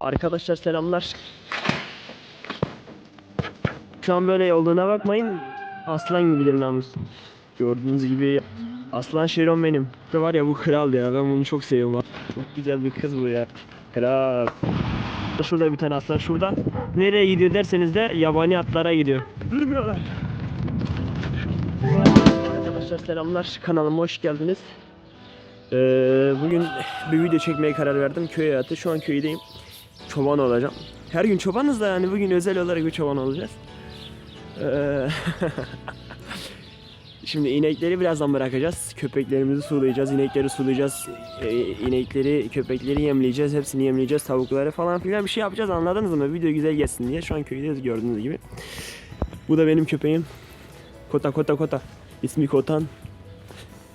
Arkadaşlar selamlar. Şu an böyle olduğuna bakmayın. Aslan gibidir namus. Gördüğünüz gibi aslan Şeron benim. Bu var ya bu kral ya ben bunu çok seviyorum. Çok güzel bir kız bu ya. Kral. Şurada bir tane aslan şurada. Nereye gidiyor derseniz de yabani atlara gidiyor. Durmuyorlar. Arkadaşlar selamlar. Kanalıma hoş geldiniz. Ee, bugün bir video çekmeye karar verdim. Köy hayatı. Şu an köydeyim. Çoban olacağım. Her gün çobanız da yani bugün özel olarak bir çoban olacağız. Ee, Şimdi inekleri birazdan bırakacağız. Köpeklerimizi sulayacağız. inekleri sulayacağız. Ee, inekleri, köpekleri yemleyeceğiz. Hepsini yemleyeceğiz. Tavukları falan filan bir şey yapacağız. Anladınız mı? Video güzel gelsin diye. Şu an köydeyiz gördüğünüz gibi. Bu da benim köpeğim. Kota kota kota. İsmi Kotan.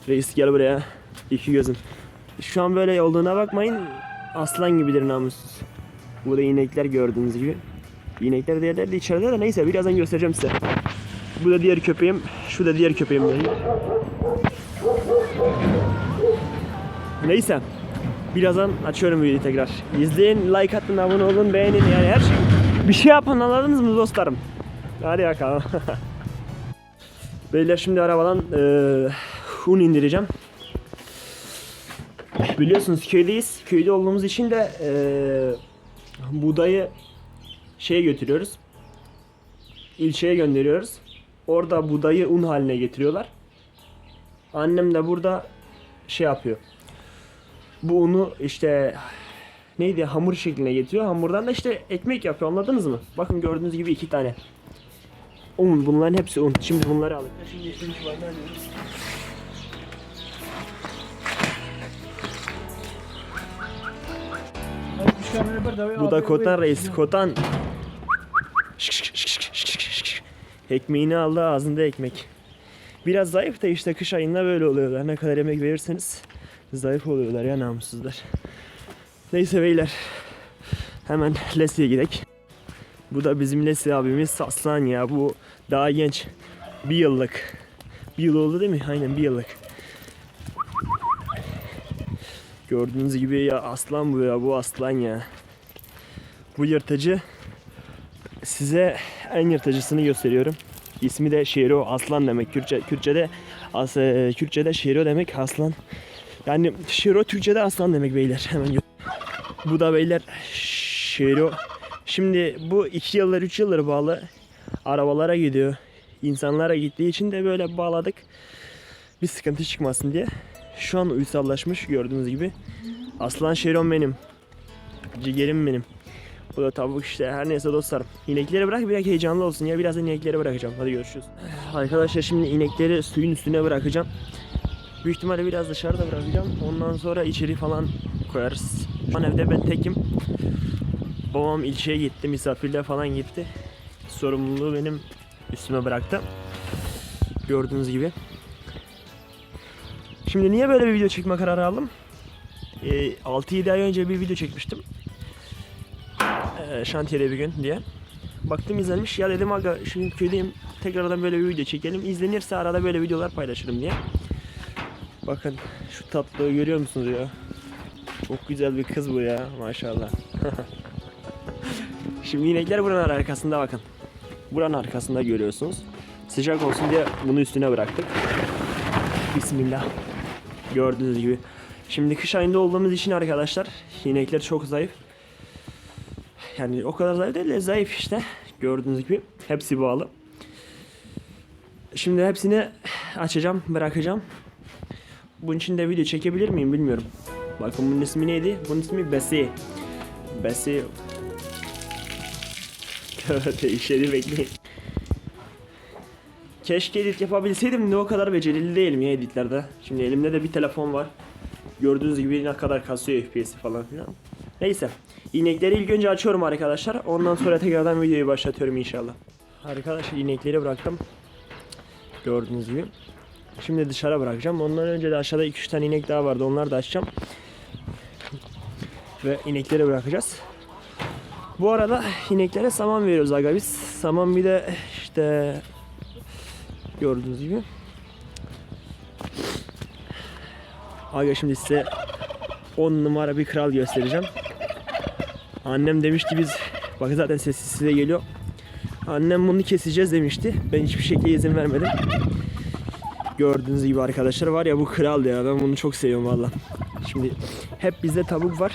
Reis gel buraya. İki gözüm. Şu an böyle olduğuna bakmayın. Aslan gibidir namussuz. Bu da inekler gördüğünüz gibi. İnekler diğerleri de içeride de neyse birazdan göstereceğim size. Bu da diğer köpeğim. Şu da diğer köpeğim benim. Neyse. Birazdan açıyorum videoyu tekrar. İzleyin, like atın, abone olun, beğenin yani her şey. Bir şey yapın anladınız mı dostlarım? Hadi bakalım. Beyler şimdi arabadan eee un indireceğim. Biliyorsunuz köydeyiz. Köyde olduğumuz için de eee buğdayı şeye götürüyoruz. İlçeye gönderiyoruz. Orada buğdayı un haline getiriyorlar. Annem de burada şey yapıyor. Bu unu işte neydi hamur şekline getiriyor. Hamurdan da işte ekmek yapıyor anladınız mı? Bakın gördüğünüz gibi iki tane. Un bunların hepsi un. Şimdi bunları alın. Şimdi Bu da Kotan reis. Kotan. Ekmeğini aldı ağzında ekmek. Biraz zayıf da işte kış ayında böyle oluyorlar. Ne kadar emek verirseniz zayıf oluyorlar ya namussuzlar. Neyse beyler. Hemen Leslie'ye gidelim. Bu da bizim Leslie abimiz aslan ya. Bu daha genç. Bir yıllık. Bir yıl oldu değil mi? Aynen bir yıllık. Gördüğünüz gibi ya aslan bu ya. Bu aslan ya. Bu yırtıcı size en yırtıcısını gösteriyorum. İsmi de Şero aslan demek. Kürtçe, Kürtçe'de as, e, Kürtçe'de Şero demek aslan. Yani Şero Türkçe'de aslan demek beyler. Hemen Bu da beyler Şero. Şimdi bu iki yıldır üç yıldır bağlı arabalara gidiyor. İnsanlara gittiği için de böyle bağladık. Bir sıkıntı çıkmasın diye. Şu an uysallaşmış gördüğünüz gibi. Aslan Şeron benim. Ciğerim benim. Bu da tavuk işte her neyse dostlarım. İnekleri bırak biraz heyecanlı olsun ya birazdan inekleri bırakacağım. Hadi görüşürüz. Arkadaşlar şimdi inekleri suyun üstüne bırakacağım. Büyük ihtimalle biraz dışarıda bırakacağım. Ondan sonra içeri falan koyarız. Şu an evde ben tekim. Babam ilçeye gitti, misafirle falan gitti. Sorumluluğu benim üstüme bıraktı. Gördüğünüz gibi. Şimdi niye böyle bir video çekme kararı aldım? Ee, 6-7 ay önce bir video çekmiştim e, şantiyede bir gün diye. Baktım izlenmiş ya dedim aga şimdi köydeyim tekrardan böyle bir video çekelim. İzlenirse arada böyle videolar paylaşırım diye. Bakın şu tatlılığı görüyor musunuz ya? Çok güzel bir kız bu ya maşallah. şimdi inekler buranın arkasında bakın. Buranın arkasında görüyorsunuz. Sıcak olsun diye bunu üstüne bıraktık. Bismillah. Gördüğünüz gibi. Şimdi kış ayında olduğumuz için arkadaşlar inekler çok zayıf. Yani o kadar zayıf değil de zayıf işte. Gördüğünüz gibi hepsi bağlı. Şimdi hepsini açacağım, bırakacağım. Bunun için de video çekebilir miyim bilmiyorum. Bakın bunun ismi neydi? Bunun ismi Besi. Besi. Değişleri bekleyin. Keşke edit yapabilseydim de o kadar becerili değilim ya editlerde. Şimdi elimde de bir telefon var. Gördüğünüz gibi ne kadar kasıyor FPS'i falan filan. Neyse. İnekleri ilk önce açıyorum arkadaşlar. Ondan sonra tekrardan videoyu başlatıyorum inşallah. Arkadaşlar inekleri bıraktım. Gördüğünüz gibi. Şimdi dışarı bırakacağım. Ondan önce de aşağıda 2-3 tane inek daha vardı. Onları da açacağım. Ve inekleri bırakacağız. Bu arada ineklere saman veriyoruz aga biz. Saman bir de işte gördüğünüz gibi. Aga şimdi size 10 numara bir kral göstereceğim. Annem demişti biz bakın zaten sesi size geliyor. Annem bunu keseceğiz demişti. Ben hiçbir şekilde izin vermedim. Gördüğünüz gibi arkadaşlar var ya bu kral ya ben bunu çok seviyorum valla. Şimdi hep bizde tavuk var.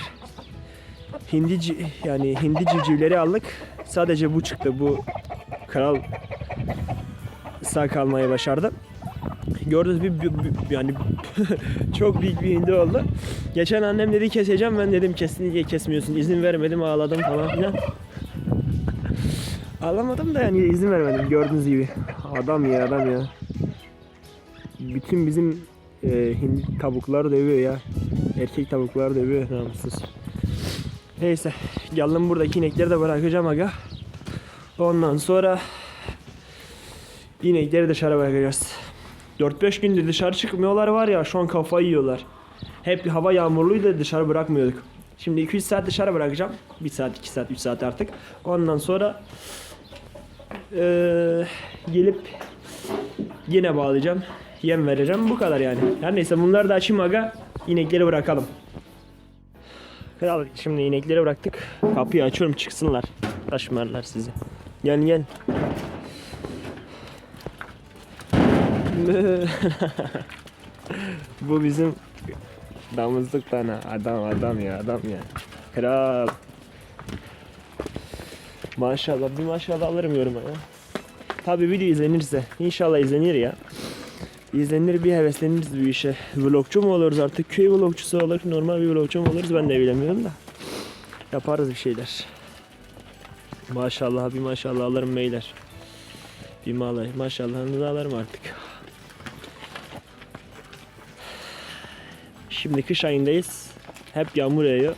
Hindi yani hindi civcivleri aldık. Sadece bu çıktı. Bu kral sağ kalmayı başardı. Gördüğünüz gibi bir- bir- yani çok büyük bir hindi oldu. Geçen annem dedi keseceğim ben dedim kesinlikle kesmiyorsun. İzin vermedim ağladım falan filan. Ağlamadım da yani izin vermedim gördüğünüz gibi. Adam ya adam ya. Bütün bizim e, hindi tavuklar dövüyor ya. Erkek tavuklar dövüyor namussuz. Neyse geldim buradaki inekleri de bırakacağım aga. Ondan sonra inekleri dışarı bırakacağız. 4-5 gündür dışarı çıkmıyorlar var ya şu an kafayı yiyorlar. Hep hava yağmurluydu dışarı bırakmıyorduk. Şimdi 2-3 saat dışarı bırakacağım. 1 saat, 2 saat, 3 saat artık. Ondan sonra eee, gelip yine bağlayacağım. Yem vereceğim. Bu kadar yani. Her neyse bunları da açayım aga. İnekleri bırakalım. Kral şimdi inekleri bıraktık. Kapıyı açıyorum çıksınlar. Taşımarlar sizi. Gel gel. Bu bizim damızlık tane adam adam ya adam ya. Kral. Maşallah bir maşallah alırım yoruma ya. Tabi video izlenirse inşallah izlenir ya. İzlenir bir hevesleniriz bu işe. Vlogçu mu oluruz artık köy vlogçusu olur normal bir vlogçu mu oluruz ben de bilemiyorum da. Yaparız bir şeyler. Maşallah bir maşallah alırım beyler. Bir maşallahınızı alırım artık. Şimdi kış ayındayız. Hep yağmur yağıyor.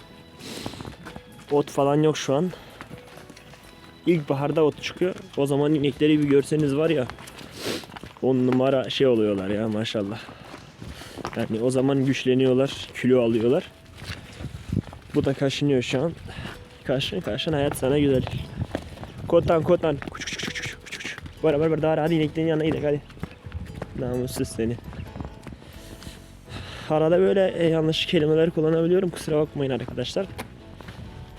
Ot falan yok şu an. İlkbaharda ot çıkıyor. O zaman inekleri bir görseniz var ya. On numara şey oluyorlar ya maşallah. Yani o zaman güçleniyorlar, kilo alıyorlar. Bu da kaşınıyor şu an. Kaşın kaşın hayat sana güzel. Kotan kotan. Kuç kuç kuç kuç kuç kuç. Var var daha hadi ineklerin yanına gidelim hadi. Namussuz seni. Arada böyle e, yanlış kelimeler kullanabiliyorum. Kusura bakmayın arkadaşlar.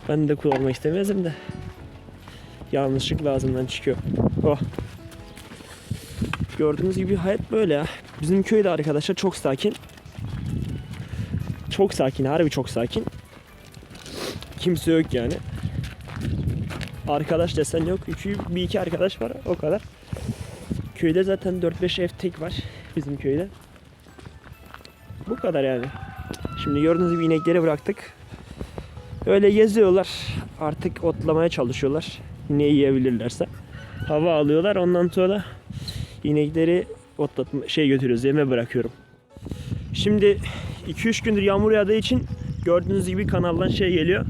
Ben de kullanmak istemezdim de. Yanlışlıkla ağzımdan çıkıyor. Oh. Gördüğünüz gibi hayat böyle ya. Bizim köyde arkadaşlar çok sakin. Çok sakin, harbi çok sakin. Kimse yok yani. Arkadaş desen yok. İki, bir iki arkadaş var o kadar. Köyde zaten 4-5 ev tek var bizim köyde. Bu kadar yani. Şimdi gördüğünüz gibi inekleri bıraktık. Öyle geziyorlar. Artık otlamaya çalışıyorlar. Ne yiyebilirlerse. Hava alıyorlar. Ondan sonra inekleri otlatma şey götürüyoruz. Yeme bırakıyorum. Şimdi 2-3 gündür yağmur yağdığı için gördüğünüz gibi kanaldan şey geliyor.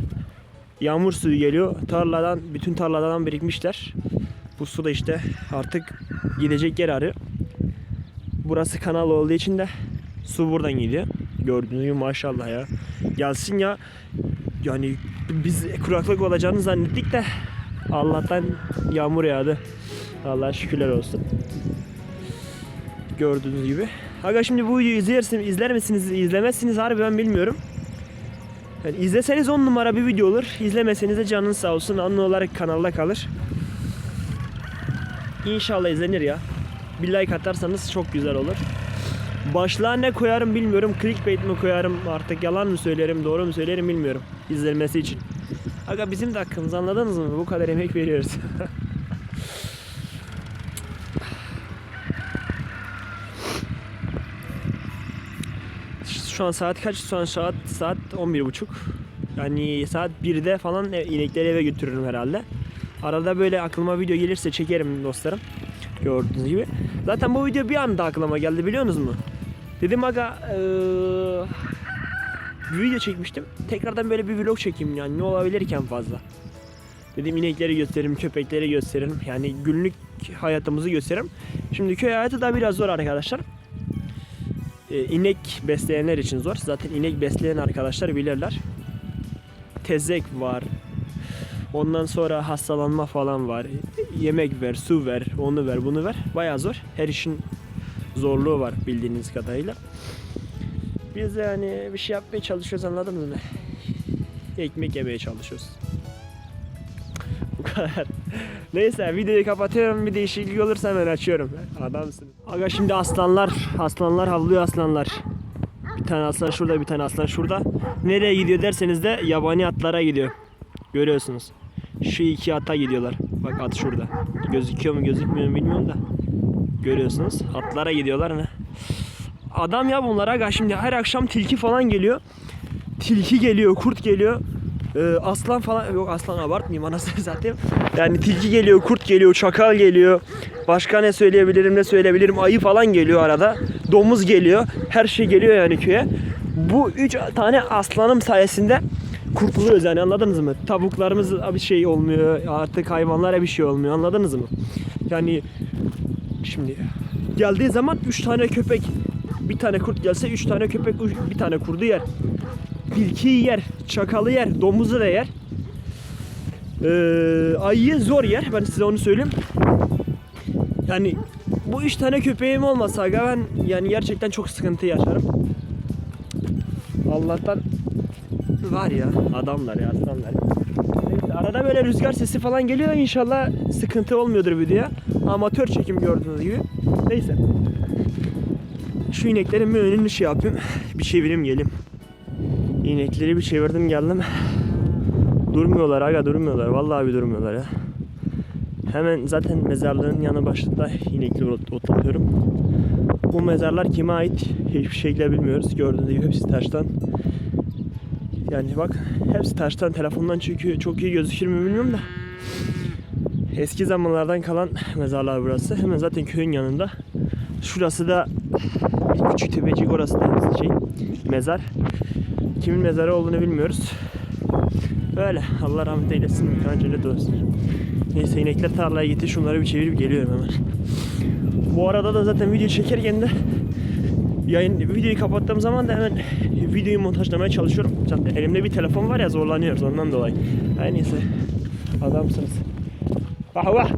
Yağmur suyu geliyor. Tarladan, bütün tarladan birikmişler. Bu su da işte artık gidecek yer arıyor. Burası kanal olduğu için de su buradan gidiyor. Gördüğünüz gibi maşallah ya. Gelsin ya. Yani biz kuraklık olacağını zannettik de Allah'tan yağmur yağdı. Allah'a şükürler olsun. Gördüğünüz gibi. Aga şimdi bu videoyu izlersin, izler misiniz, izlemezsiniz harbi ben bilmiyorum. Yani izleseniz 10 numara bir video olur. İzlemeseniz de canınız sağ olsun. Anlı olarak kanalda kalır. İnşallah izlenir ya. Bir like atarsanız çok güzel olur. Başlığa ne koyarım bilmiyorum. Clickbait mi koyarım artık yalan mı söylerim doğru mu söylerim bilmiyorum. İzlenmesi için. Aga bizim de hakkımız anladınız mı? Bu kadar emek veriyoruz. Şu an saat kaç? Şu an saat saat 11.30. Yani saat 1'de falan inekleri eve götürürüm herhalde. Arada böyle aklıma video gelirse çekerim dostlarım. Gördüğünüz gibi. Zaten bu video bir anda aklıma geldi biliyorsunuz mu? Dedim aga bir video çekmiştim. Tekrardan böyle bir vlog çekeyim yani ne olabilirken fazla. Dedim inekleri gösteririm, köpekleri gösteririm. Yani günlük hayatımızı gösteririm. Şimdi köy hayatı da biraz zor arkadaşlar. Ee, inek besleyenler için zor. Zaten inek besleyen arkadaşlar bilirler. Tezek var. Ondan sonra hastalanma falan var. Yemek ver, su ver, onu ver, bunu ver. Bayağı zor. Her işin zorluğu var bildiğiniz kadarıyla. Biz de yani bir şey yapmaya çalışıyoruz anladınız mı? Ekmek yemeye çalışıyoruz. kadar. Neyse videoyu kapatıyorum. Bir değişiklik olursa hemen açıyorum. Adamsın. Aga şimdi aslanlar, aslanlar havlıyor aslanlar. Bir tane aslan şurada, bir tane aslan şurada. Nereye gidiyor derseniz de yabani atlara gidiyor. Görüyorsunuz. Şu iki ata gidiyorlar. Bak at şurada. Gözüküyor mu gözükmüyor mu bilmiyorum da. Görüyorsunuz. Atlara gidiyorlar ne? Adam ya bunlar aga şimdi her akşam tilki falan geliyor. Tilki geliyor, kurt geliyor. Ee, aslan falan yok aslan abartmayayım anasını satayım. Yani tilki geliyor, kurt geliyor, çakal geliyor. Başka ne söyleyebilirim, ne söyleyebilirim? Ayı falan geliyor arada. Domuz geliyor. Her şey geliyor yani köye. Bu üç tane aslanım sayesinde kurtuluyoruz yani anladınız mı? Tavuklarımız bir şey olmuyor. Artık hayvanlara bir şey olmuyor. Anladınız mı? Yani şimdi geldiği zaman üç tane köpek bir tane kurt gelse üç tane köpek bir tane kurdu yer. Tilkiyi yer, çakalı yer, domuzu da yer. Ee, ayıyı zor yer. Ben size onu söyleyeyim. Yani bu üç tane köpeğim olmasa aga ben yani gerçekten çok sıkıntı yaşarım. Allah'tan var ya adamlar ya aslanlar. Neyse, arada böyle rüzgar sesi falan geliyor inşallah sıkıntı olmuyordur videoya. Amatör çekim gördüğünüz gibi. Neyse. Şu ineklerin bir önünü şey yapayım. Bir çevireyim geleyim. İnekleri bir çevirdim geldim. Durmuyorlar aga durmuyorlar. Vallahi bir durmuyorlar ya. Hemen zaten mezarlığın yanı başında inekleri ot- otlatıyorum. Bu mezarlar kime ait hiçbir şekilde bilmiyoruz. Gördüğünüz gibi hepsi taştan. Yani bak hepsi taştan telefondan çünkü çok iyi gözükür mü bilmiyorum da. Eski zamanlardan kalan mezarlar burası. Hemen zaten köyün yanında. Şurası da küçük tepecik orası da şey mezar. Kimin mezarı olduğunu bilmiyoruz. Öyle. Allah rahmet eylesin. Mekan cennet olsun. Neyse inekler tarlaya gitti. Şunları bir çevirip geliyorum hemen. Bu arada da zaten video çekerken de yayın videoyu kapattığım zaman da hemen videoyu montajlamaya çalışıyorum. Zaten elimde bir telefon var ya zorlanıyoruz ondan dolayı. Her neyse. Adamsınız. Vah vah.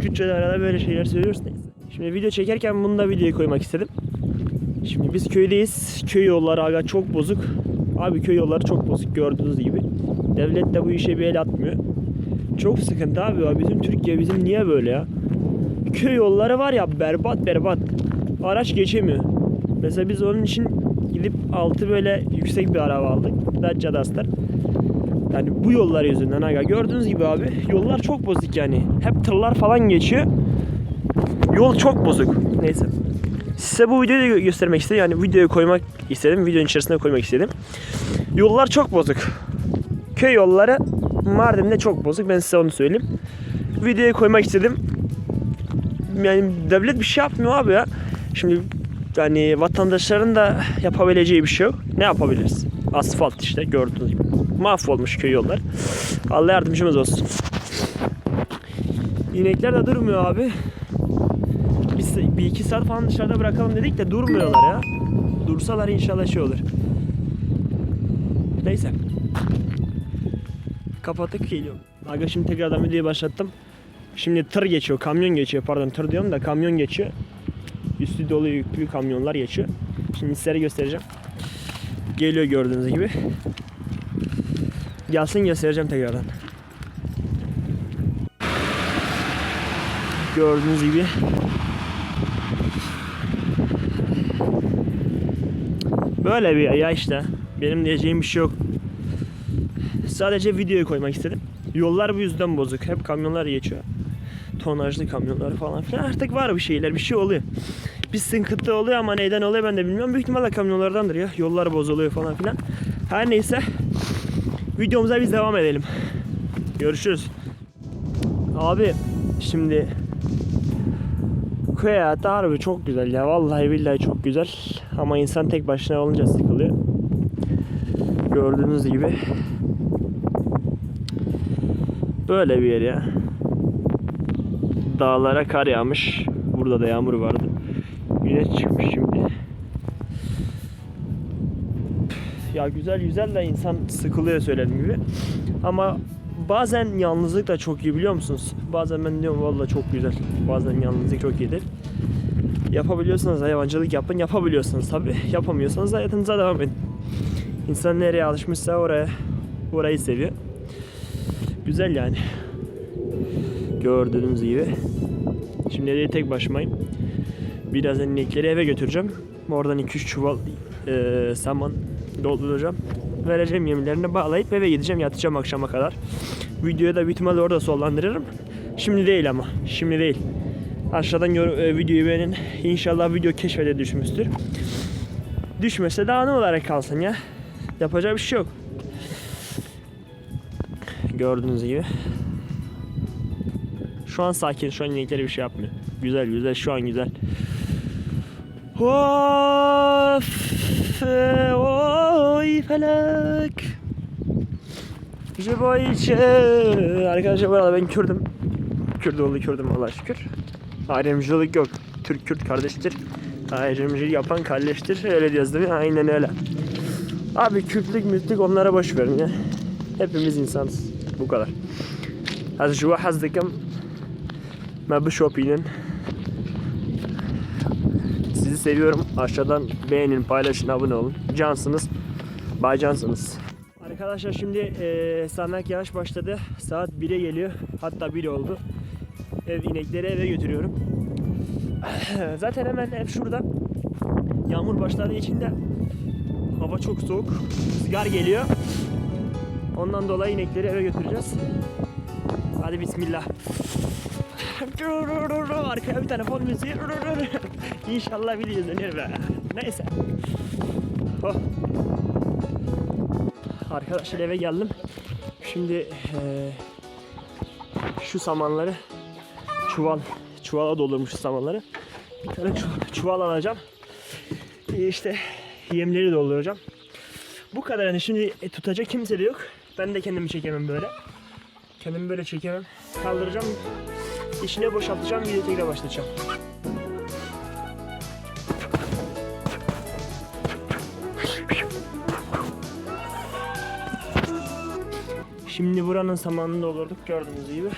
Küçük arada böyle şeyler söylüyoruz neyse. Şimdi video çekerken bunu da videoya koymak istedim. Şimdi biz köydeyiz. Köy yolları aga çok bozuk. Abi köy yolları çok bozuk gördüğünüz gibi. Devlet de bu işe bir el atmıyor. Çok sıkıntı abi. Bizim Türkiye bizim niye böyle ya? Köy yolları var ya berbat berbat. Araç geçemiyor. Mesela biz onun için gidip altı böyle yüksek bir araba aldık. Dacia Duster. Yani bu yollar yüzünden aga. Gördüğünüz gibi abi yollar çok bozuk yani. Hep tırlar falan geçiyor. Yol çok bozuk. Neyse. Size bu videoyu da gö- göstermek istedim. Yani videoyu koymak istedim. Videonun içerisine koymak istedim. Yollar çok bozuk. Köy yolları Mardin'de çok bozuk. Ben size onu söyleyeyim. Videoya koymak istedim. Yani devlet bir şey yapmıyor abi ya. Şimdi yani vatandaşların da yapabileceği bir şey yok. Ne yapabiliriz? Asfalt işte gördüğünüz gibi. Mahvolmuş köy yollar. Allah yardımcımız olsun. İnekler de durmuyor abi. Biz bir iki saat falan dışarıda bırakalım dedik de durmuyorlar ya. Dursalar inşallah şey olur. Neyse. Kapattık geliyorum. Aga şimdi tekrardan videoyu başlattım. Şimdi tır geçiyor, kamyon geçiyor. Pardon tır diyorum da kamyon geçiyor. Üstü dolu yüklü kamyonlar geçiyor. Şimdi sizlere göstereceğim. Geliyor gördüğünüz gibi. Gelsin göstereceğim tekrardan. Gördüğünüz gibi Böyle bir ya işte. Benim diyeceğim bir şey yok. Sadece videoyu koymak istedim. Yollar bu yüzden bozuk. Hep kamyonlar geçiyor. Tonajlı kamyonlar falan filan. Artık var bir şeyler, bir şey oluyor. Bir sıkıntı oluyor ama neyden oluyor ben de bilmiyorum. Büyük ihtimalle kamyonlardandır ya. Yollar bozuluyor falan filan. Her neyse. Videomuza biz devam edelim. Görüşürüz. Abi şimdi hayatı harbi çok güzel ya. Vallahi billahi çok güzel. Ama insan tek başına olunca sıkılıyor. Gördüğünüz gibi. Böyle bir yer ya. Dağlara kar yağmış. Burada da yağmur vardı. Güneş çıkmış şimdi. Ya güzel güzel de insan sıkılıyor söylediğim gibi. Ama bazen yalnızlık da çok iyi biliyor musunuz? Bazen ben diyorum valla çok güzel. Bazen yalnızlık çok iyidir. Yapabiliyorsanız hayvancılık yapın. Yapabiliyorsanız tabi. Yapamıyorsanız hayatınıza devam edin. İnsan nereye alışmışsa oraya orayı seviyor. Güzel yani. Gördüğünüz gibi. Şimdi de tek başımayım. Birazdan inekleri eve götüreceğim. Oradan 2-3 çuval e, saman dolduracağım. Vereceğim yemlerini bağlayıp eve gideceğim. Yatacağım akşama kadar. Videoyu da büyük orada sonlandırırım. Şimdi değil ama. Şimdi değil. Aşağıdan yor- e, videoyu beğenin. İnşallah video keşfete düşmüştür. Düşmese de anı olarak kalsın ya. Yapacak bir şey yok. Gördüğünüz gibi. Şu an sakin. Şu an inekleri bir şey yapmıyor. Güzel güzel. Şu an güzel. Of. Oy felek. Jiboyçe. Arkadaşlar bu arada ben Kürdüm. Kürdoğlu Kürdüm Allah'a şükür. Ayrımcılık yok. Türk Kürt kardeştir. Ayrımcılık yapan kardeştir. Öyle diyoruz değil mi? Aynen öyle. Abi Kürtlük mütlük onlara boş verin ya. Hepimiz insanız. Bu kadar. Az şu hazdıkım bu shopping'in sizi seviyorum. Aşağıdan beğenin, paylaşın, abone olun. Cansınız. Bay Cansınız. Arkadaşlar şimdi eee sağanak yağış başladı. Saat 1'e geliyor. Hatta 1 oldu. Ev inekleri eve götürüyorum. Zaten hemen ev şurada. Yağmur başladığı için de hava çok soğuk. Rüzgar geliyor. Ondan dolayı inekleri eve götüreceğiz. Hadi bismillah. Arkaya bir telefon müziği. İnşallah video izlenir be. Neyse. Oh. Arkadaşlar eve geldim. Şimdi eee, şu samanları çuval çuvala doldurmuş samanları. Bir tane çu- çuval alacağım. Ee, işte yemleri dolduracağım. Bu kadar yani şimdi e, tutacak kimse de yok. Ben de kendimi çekemem böyle. Kendimi böyle çekemem. Kaldıracağım. İçine boşaltacağım. Video tekrar başlatacağım. Şimdi buranın samanını doldurduk gördüğünüz gibi.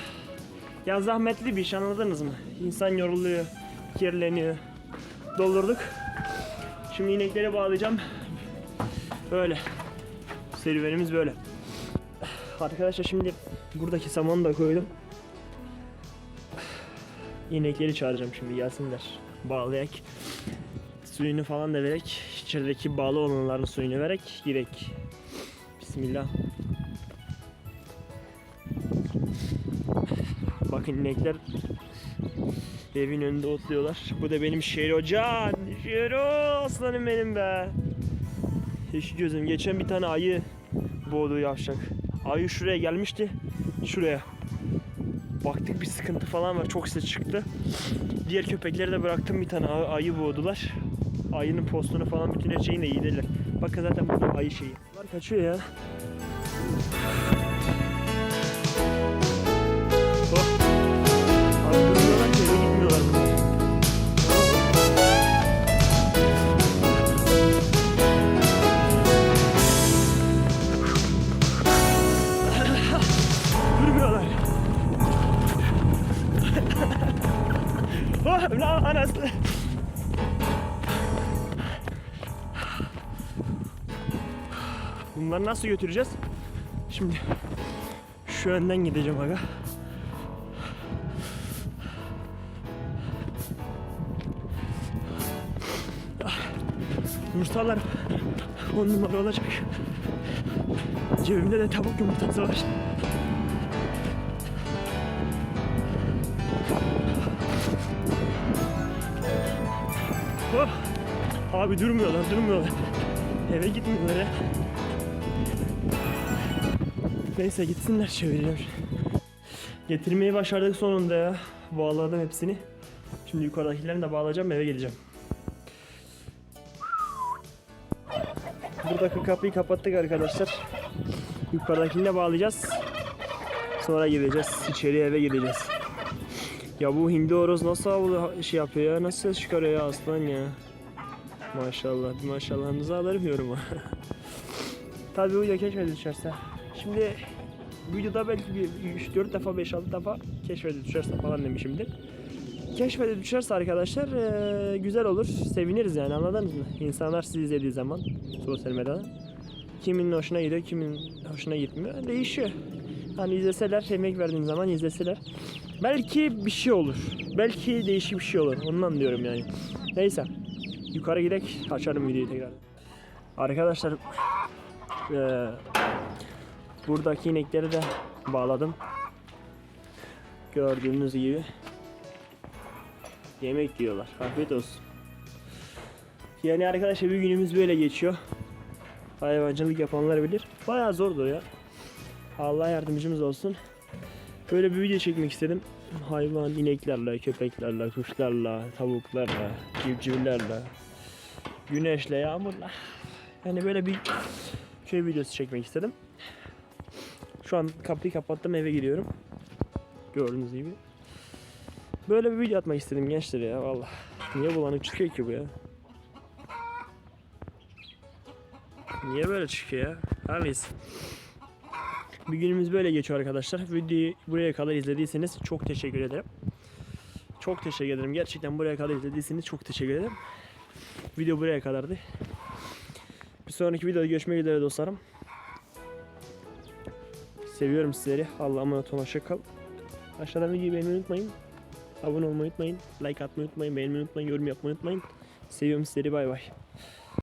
Ya zahmetli bir iş anladınız mı? İnsan yoruluyor, kirleniyor. Doldurduk. Şimdi inekleri bağlayacağım. Böyle. Serüvenimiz böyle. Arkadaşlar şimdi buradaki samanı da koydum. İnekleri çağıracağım şimdi gelsinler. Bağlayak. Suyunu falan da verek. İçerideki bağlı olanların suyunu verek. Girek. Bismillah. Bakın inekler evin önünde otluyorlar. Bu da benim Şerocan. Şero aslanım benim be. Hiç gözüm geçen bir tane ayı boğdu yavşak. Ayı şuraya gelmişti. Şuraya. Baktık bir sıkıntı falan var. Çok ses çıktı. Diğer köpekleri de bıraktım bir tane ay- ayı boğdular. Ayının postunu falan bütün her şeyini de yediler. Bakın zaten burada ayı şeyi. Var kaçıyor ya. Anası. Bunları nasıl götüreceğiz? Şimdi şu önden gideceğim aga. Yumurtalar on numara olacak. Cebimde de tavuk yumurtası var. Abi durmuyorlar, durmuyorlar. Eve gitmiyorlar ya. Neyse gitsinler çevireceğim. Getirmeyi başardık sonunda ya. Bağladım hepsini. Şimdi yukarıdakilerini de bağlayacağım eve geleceğim. Buradaki kapıyı kapattık arkadaşlar. Yukarıdakini de bağlayacağız. Sonra gideceğiz. İçeri eve gideceğiz. Ya bu hindi horoz nasıl şey yapıyor ya? Nasıl ses çıkarıyor ya aslan ya? Maşallah. Bir maşallahınızı alırım yoruma. Tabii ya keşfede düşerse. Şimdi videoda belki bir 3-4 defa 5-6 defa keşfede düşerse falan demişimdir. Keşfede düşerse arkadaşlar eee, güzel olur. Seviniriz yani anladınız mı? İnsanlar sizi izlediği zaman sosyal medyada. Kimin hoşuna gidiyor, kimin hoşuna gitmiyor. Değişiyor. Hani izleseler, emek verdiğim zaman izleseler. Belki bir şey olur. Belki değişik bir şey olur. Ondan diyorum yani. Neyse. Yukarı gidek açarım videoyu tekrar. Arkadaşlar eee, buradaki inekleri de bağladım. Gördüğünüz gibi yemek yiyorlar. Afiyet olsun. Yani arkadaşlar bir günümüz böyle geçiyor. Hayvancılık yapanlar bilir. Bayağı zordur ya. Allah yardımcımız olsun. Böyle bir video çekmek istedim. Hayvan, ineklerle, köpeklerle, kuşlarla, tavuklarla, civcivlerle, güneşle, yağmurla. Yani böyle bir köy videosu çekmek istedim. Şu an kapıyı kapattım eve giriyorum. Gördüğünüz gibi. Böyle bir video atmak istedim gençler ya valla. Niye bulanık çıkıyor ki bu ya? Niye böyle çıkıyor ya? Her neyse. Bir günümüz böyle geçiyor arkadaşlar. Videoyu buraya kadar izlediyseniz çok teşekkür ederim. Çok teşekkür ederim. Gerçekten buraya kadar izlediyseniz çok teşekkür ederim. Video buraya kadardı. Bir sonraki videoda görüşmek üzere dostlarım. Seviyorum sizleri. Allah'a emanet olun. Hoşça kal. Aşağıdan videoyu beğenmeyi unutmayın. Abone olmayı unutmayın. Like atmayı unutmayın. Beğenmeyi unutmayın. Yorum yapmayı unutmayın. Seviyorum sizleri. Bay bay.